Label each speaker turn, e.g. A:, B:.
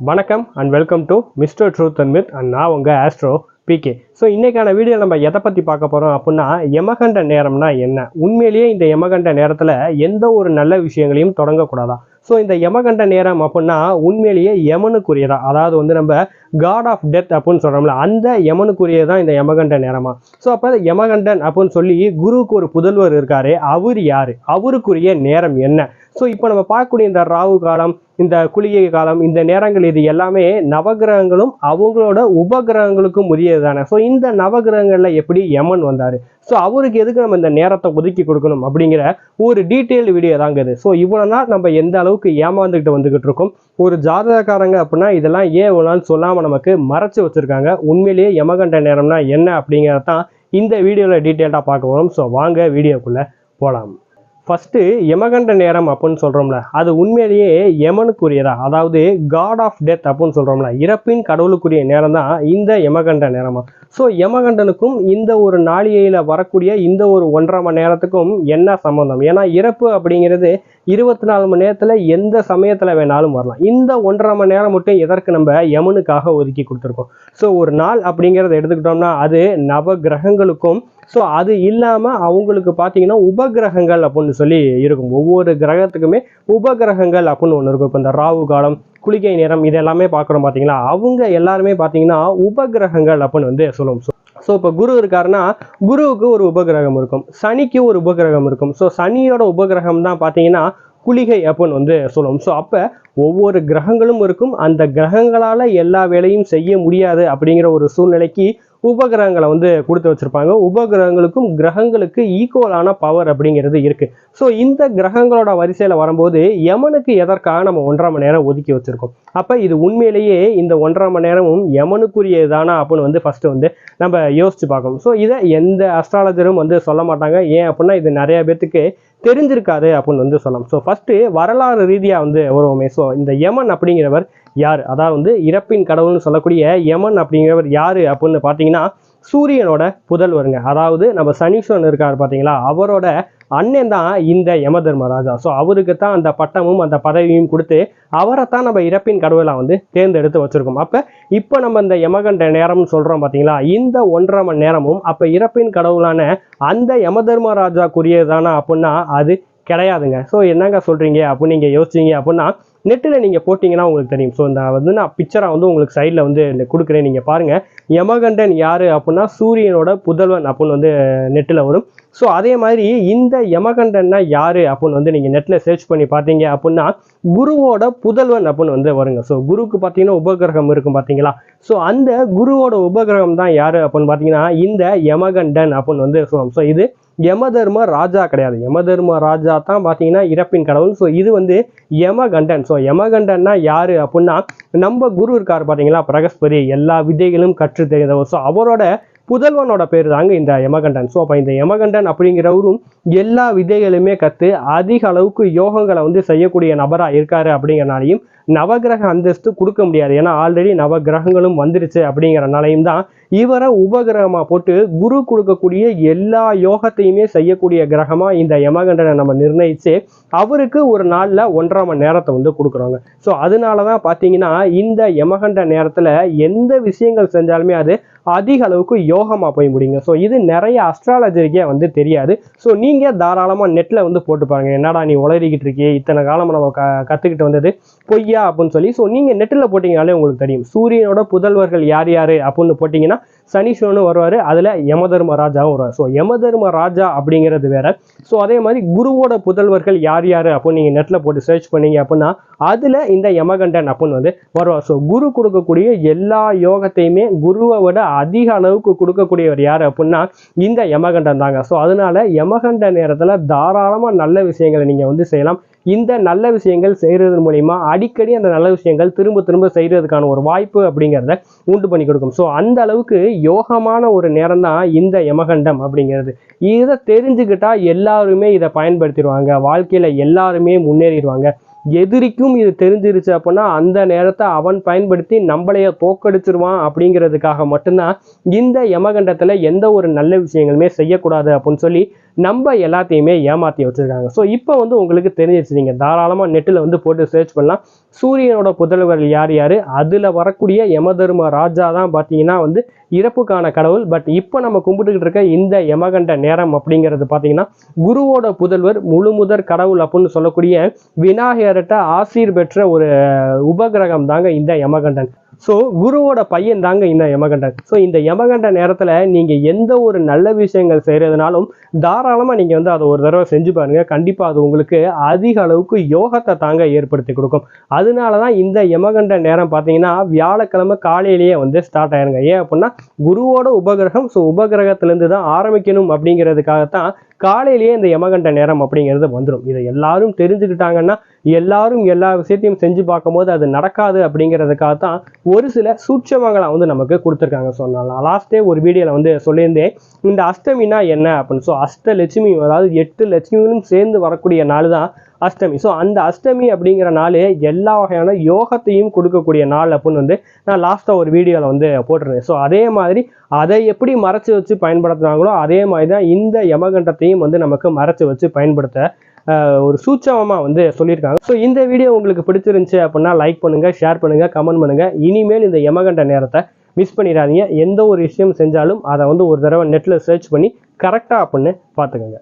A: வணக்கம் and welcome to mister truth and myth and நான் உங்கள் ஆஸ்ட்ரோ பிகே ஸோ இன்றைக்கான வீடியோ நம்ம எதை பற்றி பார்க்க போகிறோம் அப்படின்னா யமகண்ட நேரம்னா என்ன? உண்மையிலேயே இந்த யமகண்ட நேரத்தில் எந்த ஒரு நல்ல விஷயங்களையும் தொடங்கக்கூடாதா? ஸோ இந்த யமகண்ட நேரம் அப்படின்னா உண்மையிலேயே யமனுக்குரியதா? அதாவது வந்து நம்ம காட் ஆஃப் டெத் அப்படின்னு சொல்கிறோம்ல அந்த யமனுக்குரியது தான் இந்த யமகண்ட நேரமா? ஸோ அப்போ யமகண்டன் அப்படின்னு சொல்லி குருவுக்கு ஒரு புதல்வர் இருக்காரு. அவர் யார்? அவருக்குரிய நேரம் என்ன? ஸோ இப்போ நம்ம பார்க்கக்கூடிய இந்த ராகு காலம் இந்த குளிகை காலம் இந்த நேரங்கள் இது எல்லாமே நவகிரகங்களும் அவங்களோட உபகிரகங்களுக்கும் உரியதுதானே? ஸோ இந்த நவகிரகங்களில் எப்படி யமன் வந்தார்? ஸோ அவருக்கு எதுக்கு நம்ம இந்த நேரத்தை ஒதுக்கி கொடுக்கணும் அப்படிங்கிற ஒரு டீட்டெயில் வீடியோ தாங்க இது. ஸோ இவ்வளோ நாள் நம்ம எந்த அளவுக்கு ஏமாந்துக்கிட்டு வந்துக்கிட்டு இருக்கோம்? ஒரு ஜாதகக்காரங்க அப்படின்னா இதெல்லாம் ஏன் இவ்வளோ நாள் சொல்லாமல் நமக்கு மறைச்சு வச்சுருக்காங்க? உண்மையிலேயே யமகண்ட நேரம்னா என்ன அப்படிங்கிறத தான் இந்த வீடியோவில் டீட்டெயில்டாக பார்க்க போகிறோம் ஸோ வாங்க வீடியோக்குள்ளே போகலாம் ஃபஸ்ட்டு யமகண்ட நேரம் அப்படின்னு சொல்கிறோம்ல அது உண்மையிலேயே யமனுக்குரியதா? அதாவது காட் ஆஃப் டெத் அப்படின்னு சொல்கிறோம்ல இறப்பின் கடவுளுக்குரிய நேரம் தான் இந்த யமகண்ட நேரமா? ஸோ யமகண்டனுக்கும் இந்த ஒரு நாளிகையில் வரக்கூடிய இந்த ஒரு ஒன்றரை மணி நேரத்துக்கும் என்ன சம்மந்தம் ஏன்னா இறப்பு அப்படிங்கிறது இருபத்தி நாலு மணி நேரத்தில் எந்த சமயத்தில் வேணாலும் வரலாம். இந்த ஒன்றரை மணி நேரம் மட்டும் எதற்கு நம்ம யமனுக்காக ஒதுக்கி கொடுத்துருக்கோம்? ஸோ ஒரு நாள் அப்படிங்கிறத எடுத்துக்கிட்டோம்னா அது நவ கிரகங்களுக்கும் ஸோ அது இல்லாமல் அவங்களுக்கு பார்த்தீங்கன்னா உபகிரகங்கள் அப்படின்னு சொல்லி இருக்கும். ஒவ்வொரு கிரகத்துக்குமே உபகிரகங்கள் அப்படின்னு ஒன்று இருக்கும். இப்போ இந்த ராகு காலம் குளிகை நேரம் இது எல்லாமே பார்க்குறோம் பார்த்தீங்களா அவங்க எல்லாருமே பார்த்தீங்கன்னா உபகிரகங்கள் அப்படின்னு வந்து சொல்லுவோம். ஸோ ஸோ இப்போ குரு இருக்காருன்னா குருவுக்கு ஒரு உபகிரகம் இருக்கும். சனிக்கு ஒரு உபகிரகம் இருக்கும். ஸோ சனியோட உபகிரகம் தான் பார்த்தீங்கன்னா குளிகை அப்படின்னு வந்து சொல்லுவோம் ஸோ அப்போ ஒவ்வொரு கிரகங்களும் இருக்கும். அந்த கிரகங்களால் எல்லா வேலையும் செய்ய முடியாது அப்படிங்கிற ஒரு சூழ்நிலைக்கு உபகிரகங்களை வந்து கொடுத்து வச்சுருப்பாங்க. உபகிரகங்களுக்கும் கிரகங்களுக்கு ஈக்குவலான பவர் அப்படிங்கிறது இருக்குது ஸோ இந்த கிரகங்களோட வரிசையில் வரும்போது யமனுக்கு எதற்காக நம்ம ஒன்றரை மணி நேரம் ஒதுக்கி வச்சுருக்கோம்? அப்போ இது உண்மையிலேயே இந்த ஒன்றரை மணி நேரமும் யமனுக்குரியதானா அப்படின்னு வந்து ஃபஸ்ட்டு வந்து நம்ம யோசிச்சு பார்க்கணும். ஸோ இதை எந்த அஸ்ட்ராலஜரும் வந்து சொல்ல மாட்டாங்க. ஏன் அப்படின்னா இது நிறைய பேர்த்துக்கு தெரிஞ்சிருக்காது அப்படின்னு வந்து சொல்லலாம். ஸோ ஃபஸ்ட்டு வரலாறு ரீதியாக வந்து வருவோமே. ஸோ இந்த யமன் அப்படிங்கிறவர் யார்? அதாவது வந்து இறப்பின் கடவுள்னு சொல்லக்கூடிய யமன் அப்படிங்கிறவர் யார் அப்படின்னு பார்த்தீங்கன்னா சூரியனோட புதல்வருங்க. அதாவது நம்ம சனீஸ்வரன் இருக்கார் பார்த்தீங்களா? அவரோட அண்ணன் தான் இந்த யம தர்மராஜா ஸோ அவருக்கு தான் அந்த பட்டமும் அந்த பதவியும் கொடுத்து அவரை தான் நம்ம இறப்பின் கடவுளாக வந்து தேர்ந்தெடுத்து வச்சுருக்கோம். அப்போ இப்போ நம்ம இந்த யமகண்ட நேரம்னு சொல்கிறோம் பார்த்தீங்களா இந்த ஒன்றரை மணி நேரமும் அப்போ இறப்பின் கடவுளான அந்த யம தர்மராஜாக்குரியதானா அப்படின்னா அது கிடையாதுங்க. ஸோ என்னங்க சொல்கிறீங்க அப்படின்னு நீங்கள் யோசிச்சீங்க அப்படின்னா நெட்டில் நீங்கள் போட்டிங்கன்னா உங்களுக்கு தெரியும். ஸோ இந்த வந்து நான் பிக்சராக வந்து உங்களுக்கு சைடில் வந்து கொடுக்குறேன். நீங்கள் பாருங்கள் யமகண்டன் யார் அப்படின்னா சூரியனோட புதல்வன் அப்படின்னு வந்து நெட்டில் வரும். ஸோ அதே மாதிரி இந்த யமகண்டன்னா யார் அப்படின்னு வந்து நீங்கள் நெட்டில் சர்ச் பண்ணி பார்த்தீங்க அப்படின்னா குருவோட புதல்வன் அப்படின்னு வந்து வருங்க. ஸோ குருவுக்கு பார்த்தீங்கன்னா உபகிரகம் இருக்கும் பார்த்தீங்களா? ஸோ அந்த குருவோட உபகிரகம் தான் யார் அப்படின்னு பார்த்தீங்கன்னா இந்த யமகண்டன் அப்படின்னு வந்து சொல்லுவோம் ஸோ இது யமதர்ம ராஜா கிடையாது. யமதர்ம ராஜா தான் பார்த்தீங்கன்னா இறப்பின் கடவுள். ஸோ இது வந்து யமகண்டன். ஸோ யமகண்டன்னா யார் அப்படின்னா நம்ம குரு இருக்கார் பார்த்தீங்களா பிரகஸ்பதி. எல்லா விதைகளும் கற்று தெரிந்தவர். ஸோ அவரோட புதல்வனோட பேர் தாங்க இந்த யமகண்டன். ஸோ அப்போ இந்த யமகண்டன் அப்படிங்கிறவரும் எல்லா விதைகளுமே கற்று அதிக அளவுக்கு யோகங்களை வந்து செய்யக்கூடிய நபராக இருக்காரு அப்படிங்கிறனாலையும் நவகிரக அந்தஸ்து கொடுக்க முடியாது. ஏன்னா ஆல்ரெடி நவகிரகங்களும் வந்துருச்சு அப்படிங்கிறனாலையும் தான் இவரை உபகிரகமாக போட்டு குரு கொடுக்கக்கூடிய எல்லா யோகத்தையுமே செய்யக்கூடிய கிரகமாக இந்த யமகண்டனை நம்ம நிர்ணயித்து அவருக்கு ஒரு நாளில் ஒன்றரை மணி நேரத்தை வந்து கொடுக்குறாங்க. ஸோ அதனால தான் பார்த்தீங்கன்னா இந்த யமகண்ட நேரத்தில் எந்த விஷயங்கள் செஞ்சாலுமே அது அதிக அளவுக்கு யோகமாக போய் முடியுங்க. ஸோ இது நிறைய அஸ்ட்ராலஜிக்கே வந்து தெரியாது. ஸோ நீங்கள் தாராளமாக நெட்டில் வந்து போட்டு பாருங்க. என்னடா நீ உளறிக்கிட்டு இருக்கியே? இத்தனை காலம் நம்ம க கற்றுக்கிட்டு வந்தது? பொய்யா? அப்படின்னு சொல்லி ஸோ நீங்கள் நெட்டில் போட்டிங்கனாலே உங்களுக்கு தெரியும். சூரியனோட புதல்வர்கள் யார் யார் அப்படின்னு போட்டிங்கன்னா சனீஸ்வரனும் வருவார் அதில் யமதர்ம ராஜாவும் வருவார். ஸோ யமதர்ம ராஜா அப்படிங்கிறது வேற. ஸோ அதே மாதிரி குருவோட புதல்வர்கள் யார் யார் அப்படின்னு நீங்கள் நெட்டில் போட்டு சர்ச் பண்ணீங்க அப்படின்னா அதில் இந்த யமகண்டன் அப்படின்னு வந்து வருவார். ஸோ குரு கொடுக்கக்கூடிய எல்லா யோகத்தையுமே குருவை விட அதிக அளவுக்கு கொடுக்கக்கூடியவர் யார் அப்படின்னா இந்த யமகண்டன் தாங்க. ஸோ அதனால யமகண்ட நேரத்தில் தாராளமாக நல்ல விஷயங்களை நீங்கள் வந்து செய்யலாம். இந்த நல்ல விஷயங்கள் செய்கிறது மூலிமா அடிக்கடி அந்த நல்ல விஷயங்கள் திரும்ப திரும்ப செய்கிறதுக்கான ஒரு வாய்ப்பு அப்படிங்கிறத உண்டு பண்ணி கொடுக்கும். ஸோ அந்த அளவுக்கு யோகமான ஒரு நேரம் தான் இந்த யமகண்டம் அப்படிங்கிறது. இதை தெரிஞ்சுக்கிட்டா எல்லாருமே இதை பயன்படுத்திடுவாங்க. வாழ்க்கையில் எல்லாருமே முன்னேறிடுவாங்க. எதிரிக்கும் இது தெரிஞ்சிருச்சு அப்படின்னா அந்த நேரத்தை அவன் பயன்படுத்தி நம்மளைய தோக்கடிச்சிருவான் அப்படிங்கிறதுக்காக மட்டும்தான் இந்த யமகண்டத்தில் எந்த ஒரு நல்ல விஷயங்களுமே செய்யக்கூடாது அப்படின்னு சொல்லி நம்ம எல்லாத்தையுமே ஏமாற்றி வச்சுருக்காங்க. ஸோ இப்போ வந்து உங்களுக்கு தெரிஞ்சிருச்சு. நீங்கள் தாராளமாக நெட்டில் வந்து போட்டு சர்ச் பண்ணலாம். சூரியனோட புதல்வர் யார் யார்? அதில் வரக்கூடிய யமதர்ம ராஜா தான் பார்த்தீங்கன்னா வந்து இறப்புக்கான கடவுள். பட் இப்போ நம்ம கும்பிட்டுக்கிட்டு இருக்க இந்த யமகண்ட நேரம் அப்படிங்கிறது பார்த்தீங்கன்னா குருவோட புதல்வர் முழு முதற் கடவுள் அப்படின்னு சொல்லக்கூடிய விநாயகர்கிட்ட ஆசீர் பெற்ற ஒரு உபகிரகம் தாங்க இந்த யமகண்டன். ஸோ குருவோட பையன் தாங்க இந்த யமகண்டன். ஸோ இந்த யமகண்ட நேரத்தில் நீங்கள் எந்த ஒரு நல்ல விஷயங்கள் செய்கிறதுனாலும் தாராளமாக நீங்கள் வந்து அதை ஒரு தடவை செஞ்சு பாருங்க. கண்டிப்பாக அது உங்களுக்கு அதிக அளவுக்கு யோகத்தை தாங்க ஏற்படுத்தி கொடுக்கும். அதனால தான் இந்த யமகண்ட நேரம் பார்த்தீங்கன்னா வியாழக்கிழமை காலையிலேயே வந்து ஸ்டார்ட் ஆயிருங்க. ஏன் அப்படின்னா குருவோட உபகிரகம் ஸோ உபகிரகத்திலேருந்து தான் ஆரம்பிக்கணும் அப்படிங்கிறதுக்காகத்தான் காலையிலேயே இந்த யமகண்ட நேரம் அப்படிங்கிறது வந்துடும் இதை எல்லாரும் தெரிஞ்சுக்கிட்டாங்கன்னா எல்லாரும் எல்லா விஷயத்தையும் செஞ்சு பார்க்கும்போது அது நடக்காது அப்படிங்கிறதுக்காக தான் ஒரு சில சூட்சமங்களை வந்து நமக்கு கொடுத்துருக்காங்க. ஸோ நான் லாஸ்ட்டே ஒரு வீடியோவில் வந்து சொல்லியிருந்தேன். இந்த அஷ்டமினா என்ன அப்படின்னு? ஸோ அஷ்ட லட்சுமி அதாவது எட்டு லட்சுமிகளும் சேர்ந்து வரக்கூடிய நாள் தான் அஷ்டமி. ஸோ அந்த அஷ்டமி அப்படிங்கிற நாள் எல்லா வகையான யோகத்தையும் கொடுக்கக்கூடிய நாள் அப்படின்னு வந்து நான் லாஸ்ட்டாக ஒரு வீடியோவில் வந்து போட்டிருந்தேன். ஸோ அதே மாதிரி அதை எப்படி மறைச்சு வச்சு பயன்படுத்துனாங்களோ அதே மாதிரி தான் இந்த யமகண்டத்தையும் வந்து நமக்கு மறைச்சு வச்சு பயன்படுத்த ஒரு சூட்சமமாக வந்து சொல்லியிருக்காங்க. ஸோ இந்த வீடியோ உங்களுக்கு பிடிச்சிருந்துச்சு அப்படின்னா லைக் பண்ணுங்கள் ஷேர் பண்ணுங்கள் கமெண்ட் பண்ணுங்கள் இனிமேல் இந்த யமகண்ட நேரத்தை மிஸ் பண்ணிடாதீங்க. எந்த ஒரு விஷயம் செஞ்சாலும் அதை வந்து ஒரு தடவை நெட்டில் சர்ச் பண்ணி கரெக்டாக அப்படின்னு பார்த்துக்கோங்க.